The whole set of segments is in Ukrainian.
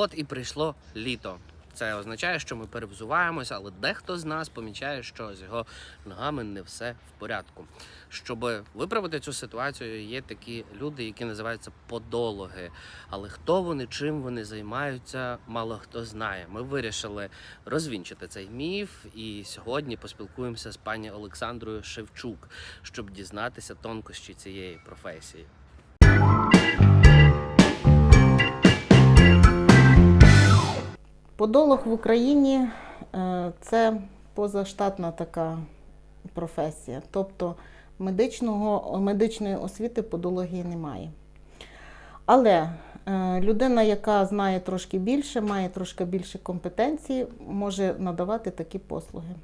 От і прийшло літо. Це означає, що ми перевзуваємося, але дехто з нас помічає, що з його ногами не все в порядку. Щоб виправити цю ситуацію, є такі люди, які називаються подологи. Але хто вони, чим вони займаються, мало хто знає. Ми вирішили розвінчити цей міф, і сьогодні поспілкуємося з пані Олександрою Шевчук, щоб дізнатися тонкощі цієї професії. Подолог в Україні е, це позаштатна така професія. Тобто медичного, медичної освіти подології немає. Але е, людина, яка знає трошки більше, має трошки більше компетенції, може надавати такі послуги.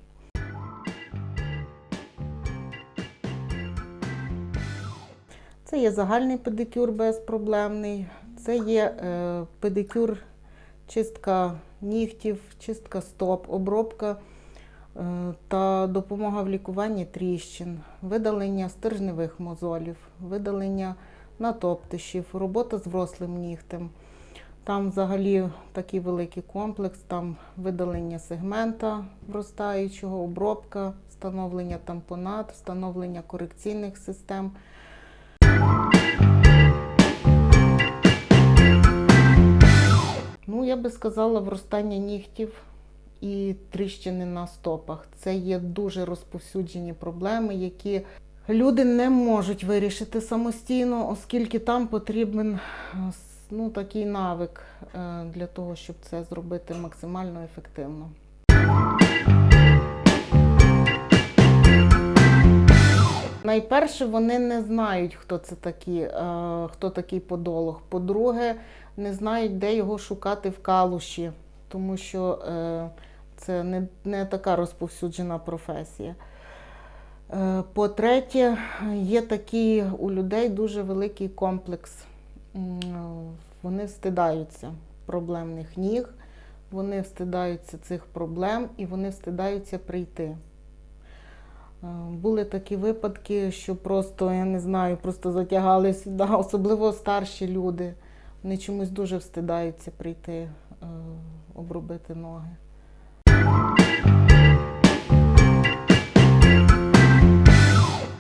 Це є загальний педикюр безпроблемний, це є е, педикюр чистка нігтів, чистка стоп, обробка е, та допомога в лікуванні тріщин, видалення стержневих мозолів, видалення натоптишів, робота з врослим нігтем. Там взагалі такий великий комплекс, там видалення сегмента вростаючого, обробка, встановлення тампонат, встановлення корекційних систем. Ну, я би сказала, вростання нігтів і тріщини на стопах. Це є дуже розповсюджені проблеми, які люди не можуть вирішити самостійно, оскільки там потрібен е, ну, такий навик е, для того, щоб це зробити максимально ефективно. Найперше, вони не знають, хто це такі, е, хто такий подолог. По-друге, не знають, де його шукати в калуші, тому що е, це не, не така розповсюджена професія. Е, По-третє, є такий у людей дуже великий комплекс. Вони встидаються проблемних ніг, вони встидаються цих проблем і вони встидаються прийти. Е, Були такі випадки, що просто, я не знаю, просто затягали сюди, особливо старші люди. Вони чомусь дуже встидаються прийти е, обробити ноги.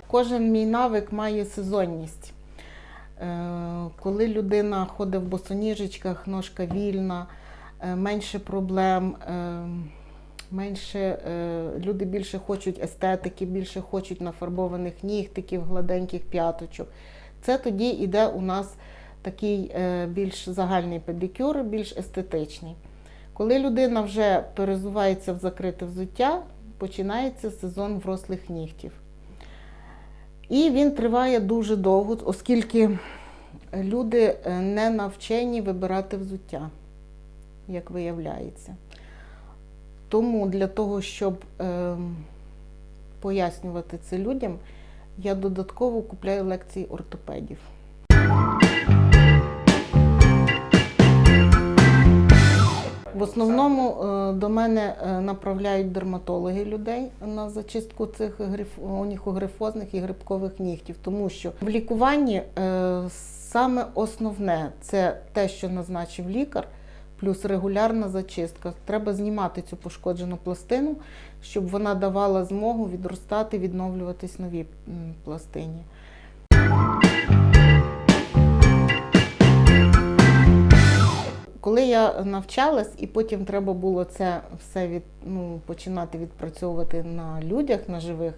Кожен мій навик має сезонність. Е, Коли людина ходить в босоніжечках, ножка вільна, е, менше проблем, менше, люди більше хочуть естетики, більше хочуть нафарбованих нігтиків, гладеньких п'яточок. Це тоді йде у нас такий е, більш загальний педикюр, більш естетичний. Коли людина вже перезувається в закрите взуття, починається сезон врослих нігтів. І він триває дуже довго, оскільки люди е, не навчені вибирати взуття, як виявляється. Тому для того, щоб е, пояснювати це людям, я додатково купляю лекції ортопедів. В основному е, до мене е, направляють дерматологи людей на зачистку цих гриф- оніхогрифозних і грибкових нігтів, тому що в лікуванні е, саме основне це те, що назначив лікар, плюс регулярна зачистка. Треба знімати цю пошкоджену пластину, щоб вона давала змогу відростати, відновлюватись новій пластині. Коли я навчалась, і потім треба було це все від, ну, починати відпрацьовувати на людях, на живих,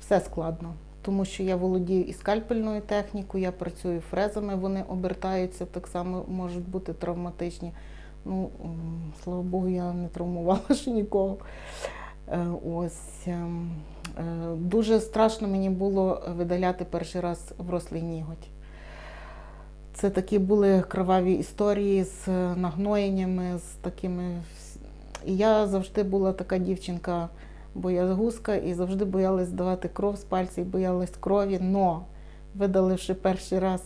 все складно. Тому що я володію і скальпельною технікою, я працюю фрезами, вони обертаються, так само можуть бути травматичні. Ну, слава Богу, я не травмувала ще нікого. Е, Ось ем, е, дуже страшно мені було видаляти перший раз врослий ніготь. Це такі були кроваві історії з е, нагноєннями, з такими. І я завжди була така дівчинка боягузка і завжди боялась давати кров з пальців, боялась крові. Но видаливши перший раз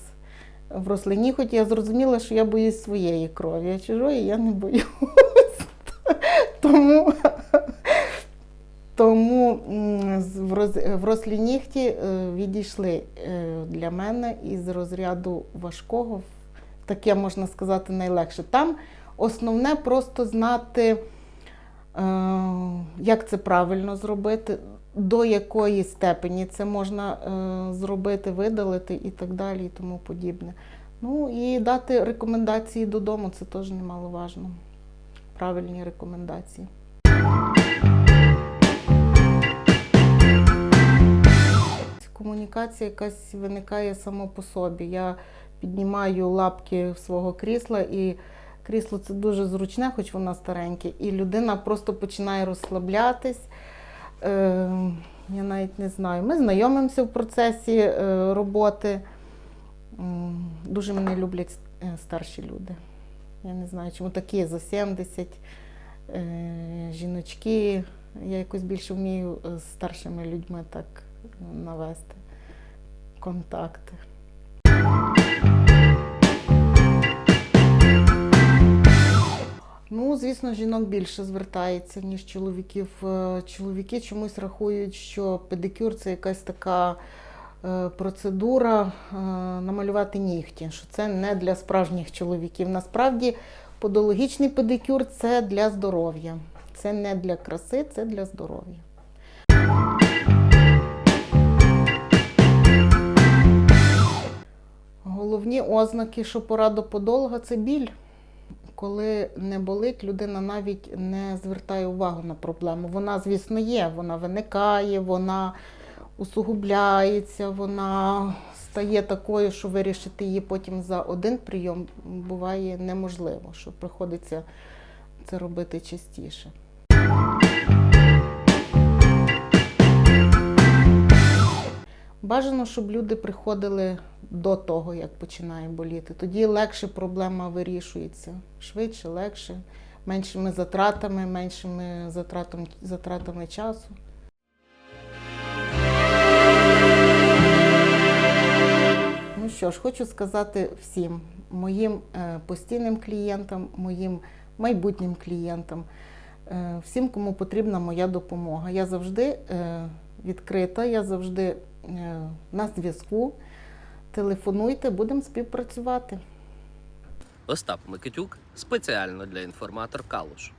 в рослині, хоч я зрозуміла, що я боюсь своєї крові, а чужої я не боюсь. Тому м, з- в роз- в рослі нігті е, відійшли е, для мене із розряду важкого таке можна сказати найлегше. Там основне просто знати, е, як це правильно зробити, до якої степені це можна зробити, видалити і так далі, і тому подібне. Ну і дати рекомендації додому, це теж немаловажно. Правильні рекомендації. Комунікація якась виникає само по собі. Я піднімаю лапки свого крісла, і крісло це дуже зручне, хоч воно стареньке, і людина просто починає розслаблятись. Е, я навіть не знаю. Ми знайомимося в процесі е, роботи. Дуже мене люблять е, старші люди. Я не знаю, чому такі за 70 е, жіночки. Я якось більше вмію з старшими людьми так навести контакти. Ну, звісно, жінок більше звертається, ніж чоловіків. Е, Чоловіки чомусь рахують, що педикюр це якась така е, процедура е, намалювати нігті, що це не для справжніх чоловіків. Насправді, подологічний педикюр це для здоров'я. Це не для краси, це для здоров'я. Ознаки, що пора до подолга, це біль. Коли не болить, людина навіть не звертає увагу на проблему. Вона, звісно, є, вона виникає, вона усугубляється, вона стає такою, що вирішити її потім за один прийом буває неможливо, що приходиться це робити частіше. Бажано, щоб люди приходили до того, як починає боліти. Тоді легше проблема вирішується. Швидше, легше, меншими затратами, меншими затратом, затратами часу. Ну що ж, хочу сказати всім моїм е, постійним клієнтам, моїм майбутнім клієнтам, е, всім, кому потрібна моя допомога. Я завжди е, відкрита, я завжди на зв'язку. Телефонуйте, будемо співпрацювати. Остап Микитюк спеціально для інформатор Калуш.